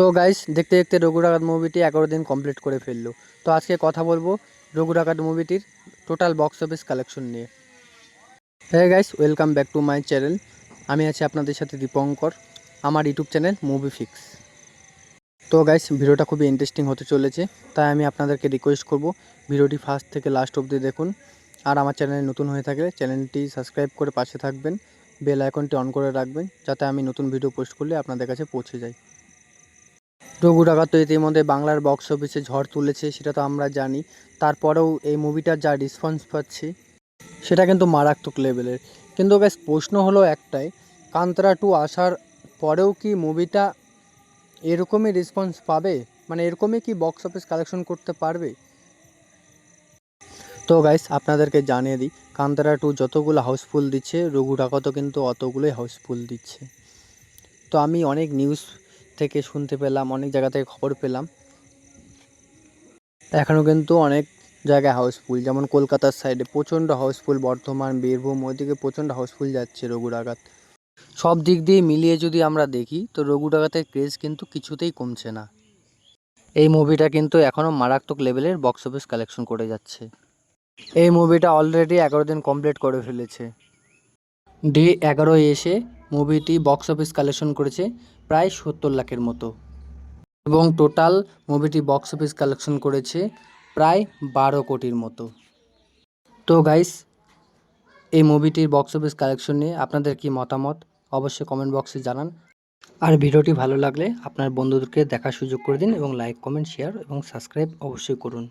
তো গাইস দেখতে দেখতে রঘু ডাকাত মুভিটি এগারো দিন কমপ্লিট করে ফেলল। তো আজকে কথা বলব রঘু ডাকাত মুভিটির টোটাল বক্স অফিস কালেকশন নিয়ে। হ্যাঁ guys welcome back to my channel আমি আছি আপনাদের সাথে দীপঙ্কর, আমার ইউটিউব চ্যানেল মুভি ফিক্স তো গাইস ভিডিওটা খুবই ইন্টারেস্টিং হতে চলেছে, তাই আমি আপনাদেরকে রিকোয়েস্ট করব ভিডিওটি ফার্স্ট থেকে লাস্ট অবধি দেখুন। আর আমার চ্যানেল নতুন হয়ে থাকলে চ্যানেলটি সাবস্ক্রাইব করে পাশে থাকবেন বেল আইকনটি অন করে রাখবেন, যাতে আমি নতুন ভিডিও পোস্ট করলে আপনাদের কাছে পৌঁছে যায় রঘু ডাকাত তো ইতিমধ্যে বাংলার বক্স অফিসে ঝড় তুলেছে, সেটা তো আমরা জানি। তারপরেও এই মুভিটার যা রেসপন্স পাচ্ছি, সেটা কিন্তু মারাত্মক লেভেলের কিন্তু বেশ প্রশ্ন হলো একটাই, কান্তরা টু আসার পরেও কি মুভিটা এরকমই রেসপন্স পাবে? মানে এরকমই কি বক্স অফিস কালেকশন করতে পারবে? তো গাইস আপনাদেরকে জানিয়ে দিই, কান্তরা টু যতগুলো হাউসফুল দিচ্ছে রঘু ডাকাতও কিন্তু অতগুলোই হাউসফুল দিচ্ছে। তো আমি অনেক নিউজ থেকে শুনতে পেলাম, অনেক জায়গা থেকে খবর পেলাম। এখনও কিন্তু অনেক জায়গায় হাউসফুল যেমন কলকাতার সাইডে প্রচণ্ড হাউসফুল বর্ধমান, বীরভূম, ওইদিকে প্রচণ্ড হাউসফুল যাচ্ছে রঘু ডাকাত সব দিক দিয়ে মিলিয়ে যদি আমরা দেখি, তো রঘু ডাকাতের ক্রেজ কিন্তু কিছুতেই কমছে না। এই মুভিটা কিন্তু এখনও মারাত্মক লেভেলের বক্স অফিস কালেকশন করে যাচ্ছে। এই মুভিটা অলরেডি এগারো দিন কমপ্লিট করে ফেলেছে। ডে এগারোয় এসে মুভিটি বক্স অফিস কালেকশন করেছে। প্রায় সত্তর লাখের মতো। এবং টোটাল মুভিটি বক্স অফিস কালেকশন করেছে প্রায় বারো কোটির মতো। তো গাইস এই মুভিটির বক্স অফিস কালেকশন নিয়ে আপনাদের কি মতামত? অবশ্যই কমেন্ট বক্সে জানান। আর ভিডিওটি ভালো লাগলে আপনার বন্ধুদেরকে দেখার সুযোগ করে দিন এবং লাইক কমেন্ট শেয়ার এবং সাবস্ক্রাইব অবশ্যই করুন।